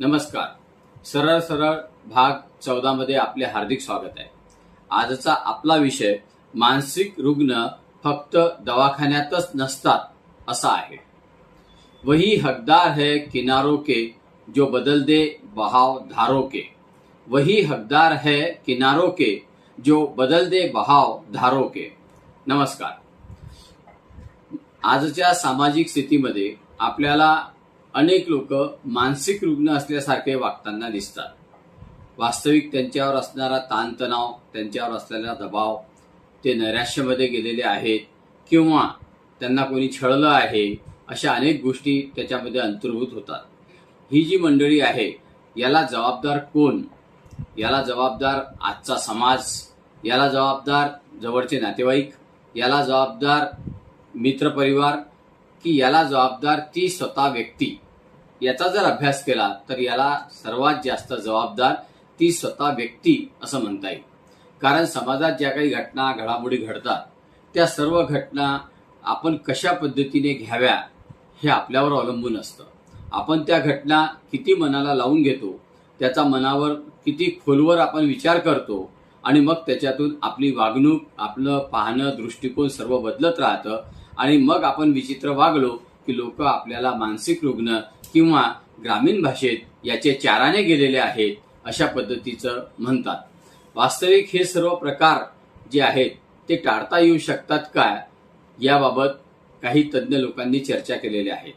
नमस्कार. सरळ सरळ भाग चौदा मध्ये आपले हार्दिक स्वागत आहे. आजचा आपला विषय मानसिक रुग्ण फक्त दवाखान्यातच नसतात असा आहे. वही हकदार है किनारों के जो बदल दे बहाव धारों के. वही हकदार है किनारों के जो बदल दे बहाव धारों के. नमस्कार. आजच्या सामाजिक स्थितीमध्ये आपल्याला अनेक लोक मानसिक रुग्ण असल्यासारखे वागताना दिसतात. वास्तविक त्यांच्यावर असणारा ताणतणाव त्यांच्यावर असलेला दबाव ते नैराश्यामध्ये गेलेले आहेत किंवा त्यांना कोणी छळलं आहे अशा अनेक गोष्टी त्याच्यामध्ये अंतर्भूत होतात. ही जी मंडळी आहे याला जबाबदार कोण? याला जबाबदार आजचा समाज? याला जबाबदार जवळचे नातेवाईक? याला जबाबदार मित्रपरिवार? की याला जबाबदार ती स्वतः व्यक्ती? याचा जर अभ्यास केला तर याला सर्वात जास्त जबाबदार ती स्वतः व्यक्ती असं म्हणता येईल. कारण समाजात ज्या काही घटना घडामोडी घडतात त्या सर्व घटना आपण कशा पद्धतीने घ्याव्या हे आपल्यावर अवलंबून असतं. आपण त्या घटना किती मनाला लावून घेतो त्याचा मनावर किती खोलवर आपण विचार करतो आणि मग त्याच्यातून आपली वागणूक आपलं पाहणं दृष्टिकोन सर्व बदलत राहतं आणि मग आपण विचित्र वागलो की लोक आपल्याला मानसिक रुग्ण किंवा ग्रामीण भाषेत याचे चाराने गेलेले आहेत अशा पद्धतीचं म्हणतात. वास्तविक हे सर्व प्रकार जे आहेत ते टाळता येऊ शकतात काय याबाबत काही तज्ज्ञ लोकांनी चर्चा केलेल्या आहेत.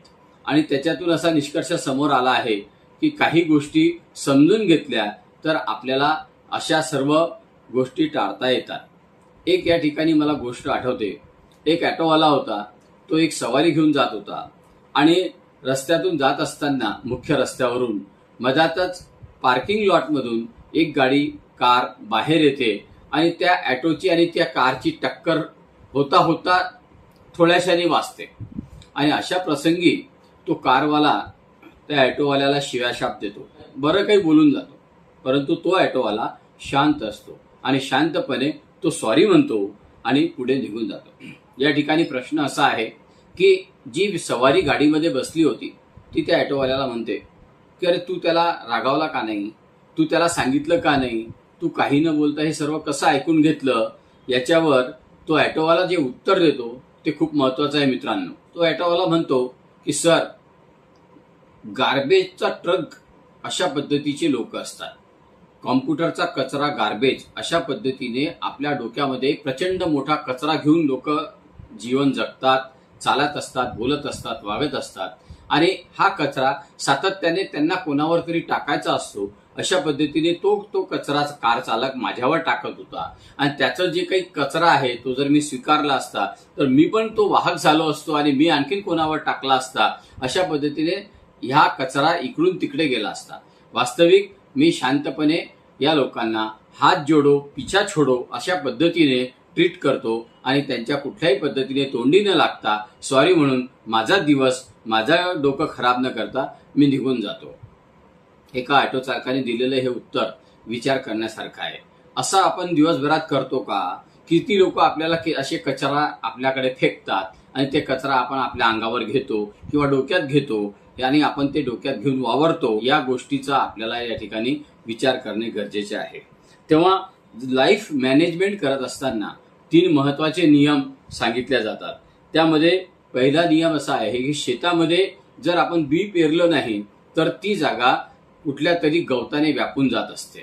आणि त्याच्यातून असा निष्कर्ष समोर आला आहे की काही गोष्टी समजून घेतल्या तर आपल्याला अशा सर्व गोष्टी टाळता येतात. एक या ठिकाणी मला गोष्ट आठवते. एक ॲटोवाला होता. तो एक सवारी घेऊन जात होता. आणि रस्त्यातून जात असताना मुख्य रस्त्यावरून मधातच पार्किंग लॉटमधून एक गाडी कार बाहेर येते आणि त्या ॲटोची आणि त्या कारची टक्कर होता होता थोड्याशाने वाचते. आणि अशा प्रसंगी तो कारवाला त्या ॲटोवाल्याला शिव्याशाप देतो. बरं काही बोलून जातो परंतु तो ॲटोवाला शांत असतो आणि शांतपणे तो सॉरी म्हणतो आणि पुढे निघून जातो. या ठिकाणी प्रश्न असा आहे की जी सवारी गाडीमध्ये बसली होती ती त्या ॲटोवाल्याला म्हणते की अरे तू त्याला रागावला का नाही? तू त्याला सांगितलं का नाही? तू काही न बोलता हे सर्व कसं ऐकून घेतलं? याच्यावर तो ॲटोवाला जे उत्तर देतो ते खूप महत्त्वाचं आहे मित्रांनो. तो ॲटोवाला म्हणतो की सर गार्बेजचा ट्रक अशा पद्धतीचे लोक असतात. कॉम्प्युटरचा कचरा गार्बेज अशा पद्धतीने आपल्या डोक्यामध्ये प्रचंड मोठा कचरा घेऊन लोक जीवन जगतात. चालत असतात बोलत असतात वागत असतात. आणि हा कचरा सातत्याने त्यांना कोणावर तरी टाकायचा असतो अशा पद्धतीने तो तो कचरा कार चालक माझ्यावर टाकत होता. आणि त्याचं जे काही कचरा आहे तो जर मी स्वीकारला असता तर मी पण तो वाहक झालो असतो आणि मी आणखीन कोणावर टाकला असता अशा पद्धतीने ह्या कचरा इकडून तिकडे गेला असता. वास्तविक मी शांतपणे या लोकांना हात जोडो पिछा छोडो अशा पद्धतीने ट्रीट करतो आणि त्यांच्या कुठल्याही पद्धतीने तोंडी न लागता सॉरी म्हणून माझा दिवस माझा डोकं खराब न करता मी निघून जातो. एका ऑटो चालकाने दिलेलं हे उत्तर विचार करण्यासारखं आहे. असं आपण दिवसभरात करतो का? किती लोक आपल्याला असे कचरा आपल्याकडे फेकतात आणि ते कचरा आपण आपल्या अंगावर घेतो किंवा डोक्यात घेतो आणि आपण ते डोक्यात घेऊन वावरतो या गोष्टीचा आपल्याला या ठिकाणी विचार करणे गरजेचे आहे. तेव्हा लाईफ मॅनेजमेंट करत असताना तीन महत्त्वाचे नियम सांगितले जातात. त्यामध्ये पहिला नियम असा आहे की शेतामध्ये जर आपण बी पेरलं नाही तर ती जागा कुठल्या तरी गवताने व्यापून जात असते.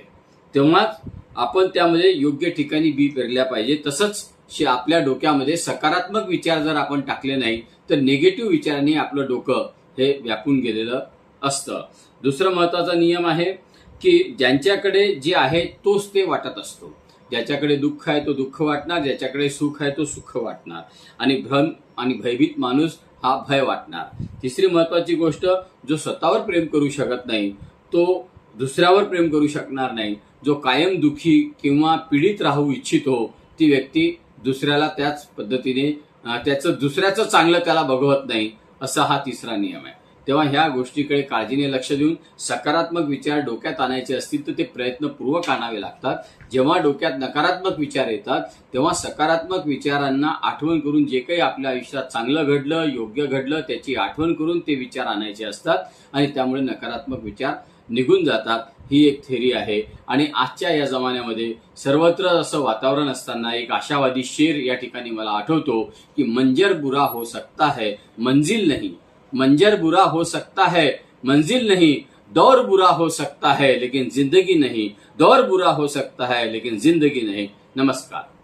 तेव्हाच आपण त्यामध्ये योग्य ठिकाणी बी पेरल्या पाहिजे. तसंच शे- आपल्या डोक्यामध्ये सकारात्मक विचार जर आपण टाकले नाही तर निगेटिव्ह विचारांनी आपलं डोकं हे व्यापून गेलेलं असतं. दुसरं महत्त्वाचा नियम आहे की ज्यांच्याकडे जे आहे तोच ते वाटत असतो. ज्याच्याकडे दुःख आहे तो दुःख वाटणार ज्याच्याकडे सुख आहे तो सुख वाटणार. आणि भ्रम आणि भयभीत माणूस हा भय वाटणार. तिसरी महत्वाची गोष्ट जो स्वतःवर प्रेम करू शकत नाही तो दुसऱ्यावर प्रेम करू शकणार नाही. जो कायम दुखी किंवा पीडित राहू इच्छितो ती व्यक्ती दुसऱ्याला त्याच पद्धतीने त्याचं दुसऱ्याचं चांगलं त्याला बघवत नाही असा हा तिसरा नियम आहे. तेव्हा ह्या गोष्टीकडे काळजीने लक्ष देऊन सकारात्मक विचार डोक्यात आणायचे असतील तर ते प्रयत्नपूर्वक आणावे लागतात. जेव्हा डोक्यात नकारात्मक विचार येतात तेव्हा सकारात्मक विचारांना आठवण करून जे काही आपल्या आयुष्यात चांगलं घडलं योग्य घडलं त्याची आठवण करून ते विचार आणायचे असतात आणि त्यामुळे नकारात्मक विचार निघून जातात. ही एक थेरी आहे. आणि आजच्या या जमान्यामध्ये सर्वत्र असं वातावरण असताना एक आशावादी शेर या ठिकाणी मला आठवतो की मंजर बुरा हो सकता है मंजिल नाही. मंजर बुरा हो सकता है मंजिल नहीं दौर बुरा हो सकता है लेकिन जिंदगी नहीं दौर बुरा हो सकता है लेकिन जिंदगी नहीं। नमस्कार।